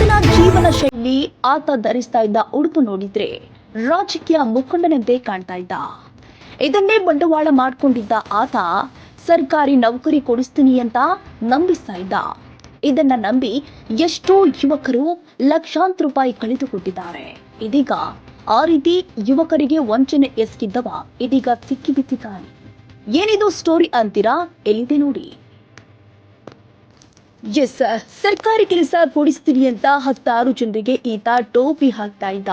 ಆತನ ಜೀವನ ಶೈಲಿ ಆತ ಧರಿಸ್ತಾ ಇದ್ದ ಉಡುಪು ನೋಡಿದ್ರೆ ರಾಜಕೀಯ ಮುಖಂಡನಂತೆ ಕಾಣ್ತಾ ಇದ್ದ. ಇದನ್ನೇ ಬಂಡವಾಳ ಮಾಡ್ಕೊಂಡಿದ್ದ ಆತ ಸರ್ಕಾರಿ ನೌಕರಿ ಕೊಡಿಸ್ತೀನಿ ಅಂತ ನಂಬಿಸ್ತಾ ಇದ್ದ. ಇದನ್ನ ನಂಬಿ ಎಷ್ಟೋ ಯುವಕರು ಲಕ್ಷಾಂತರ ರೂಪಾಯಿ ಕಳೆದುಕೊಟ್ಟಿದ್ದಾರೆ. ಇದೀಗ ಆ ರೀತಿ ಯುವಕರಿಗೆ ವಂಚನೆ ಎಸಗಿದ್ದವ ಇದೀಗ ಸಿಕ್ಕಿಬಿದ್ದಿದ್ದಾನೆ ಏನಿದು ಸ್ಟೋರಿ ಅಂತೀರಾ? ಎಲ್ಲಿದೆ ನೋಡಿ. ಎಸ್, ಸರ್ಕಾರಿ ಕೆಲಸ ಕೊಡಿಸ್ತೀನಿ ಅಂತ ಹತ್ತಾರು ಜನರಿಗೆ ಈತ ಟೋಪಿ ಹಾಕ್ತಾ ಇದ್ದ.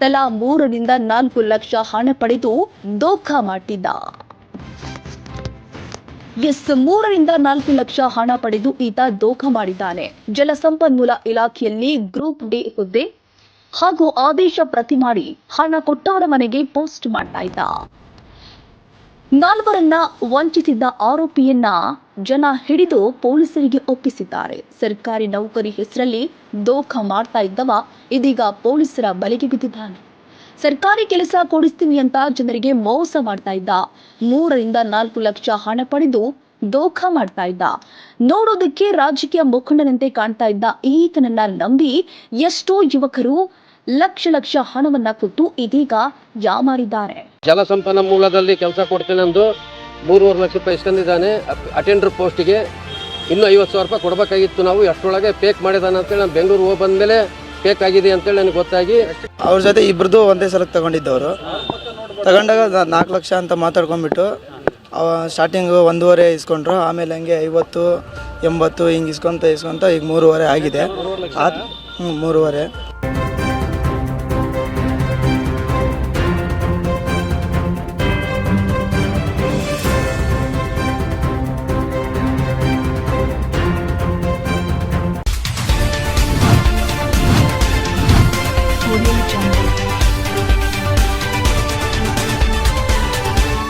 ತಲಾ ಮೂರರಿಂದ ನಾಲ್ಕು ಲಕ್ಷ ಹಣ ಪಡೆದು ದೋಖ ಮಾಡ್ತಿದ್ದ. ಎಸ್, ಮೂರರಿಂದ ನಾಲ್ಕು ಲಕ್ಷ ಹಣ ಪಡೆದು ಈತ ದೋಖ ಮಾಡಿದ್ದಾನೆ. ಜಲಸಂಪನ್ಮೂಲ ಇಲಾಖೆಯಲ್ಲಿ ಗ್ರೂಪ್ ಡಿ ಹುದ್ದೆ ಹಾಗೂ ಆದೇಶ ಪ್ರತಿ ಮಾಡಿ ಹಣ ಕೊಟ್ಟವರ ಮನೆಗೆ ಪೋಸ್ಟ್ ಮಾಡ್ತಾ ಇದ್ದ. ನಾಲ್ವರನ್ನ ವಂಚಿಸಿದ್ದ ಆರೋಪಿಯನ್ನ ಜನ ಹಿಡಿದು ಪೊಲೀಸರಿಗೆ ಒಪ್ಪಿಸಿದ್ದಾರೆ. ಸರ್ಕಾರಿ ನೌಕರಿ ಹೆಸರಲ್ಲಿ ದೋಖ ಮಾಡ್ತಾ ಇದ್ದವ ಇದೀಗ ಪೊಲೀಸರ ಬಲೆಗೆ ಬಿದ್ದಿದ್ದಾನೆ. ಸರ್ಕಾರಿ ಕೆಲಸ ಕೊಡಿಸ್ತೀನಿ ಅಂತ ಜನರಿಗೆ ಮೋಸ ಮಾಡ್ತಾ ಇದ್ದ. ಮೂರರಿಂದ ನಾಲ್ಕು ಲಕ್ಷ ಹಣ ಪಡೆದು ದೋಖ ಮಾಡ್ತಾ ಇದ್ದ. ನೋಡೋದಕ್ಕೆ ರಾಜಕೀಯ ಮುಖಂಡನಂತೆ ಕಾಣ್ತಾ ಇದ್ದ ಈತನನ್ನ ನಂಬಿ ಎಷ್ಟೋ ಯುವಕರು ಲಕ್ಷ ಲಕ್ಷ ಹಣವನ್ನ ಕೊಟ್ಟು ಇದೀಗ ಯಾಮಾರಿದ್ದಾರೆ. ಜಲಸಂಪನ್ಮೂಲದಲ್ಲಿ ಕೆಲಸ ಕೊಡ್ತೇನೆ ಅಂದು ಮೂರುವರೆ ಲಕ್ಷ ರೂಪಾಯಿ ಇಸ್ಕೊಂಡಿದ್ದಾನೆ ಅಟೆಂಡರ್ ಪೋಸ್ಟಿಗೆ ಇನ್ನೂ ಐವತ್ತು ಸಾವಿರ ರೂಪಾಯಿ ಕೊಡಬೇಕಾಗಿತ್ತು. ನಾವು ಅಷ್ಟರೊಳಗೆ ಪೇಕ್ ಮಾಡಿದಾನೆ ಅಂತೇಳಿ ನಾನು ಬೆಂಗಳೂರು ಹೋಗಿ ಬಂದಮೇಲೆ ಪೇಕ್ ಆಗಿದೆ ಅಂತೇಳಿ ನನಗೆ ಗೊತ್ತಾಗಿ. ಅವ್ರ ಜೊತೆ ಇಬ್ರದ್ದು ಒಂದೇ ಸಲ ತಗೊಂಡಿದ್ದವರು. ತಗೊಂಡಾಗ ನಾ- ನಾಲ್ಕು ಲಕ್ಷ ಅಂತ ಮಾತಾಡ್ಕೊಂಡ್ಬಿಟ್ಟು ಅವ ಸ್ಟಾರ್ಟಿಂಗು ಒಂದೂವರೆ ಇಸ್ಕೊಂಡ್ರು ಆಮೇಲೆ ಹಂಗೆ ಐವತ್ತು ಎಂಬತ್ತು ಹಿಂಗೆ ಇಸ್ಕೊಂತ ಇಸ್ಕೊಂತ ಈಗ ಮೂರುವರೆ ಆಗಿದೆ. ಆ ಹ್ಞೂ ಮೂರುವರೆ.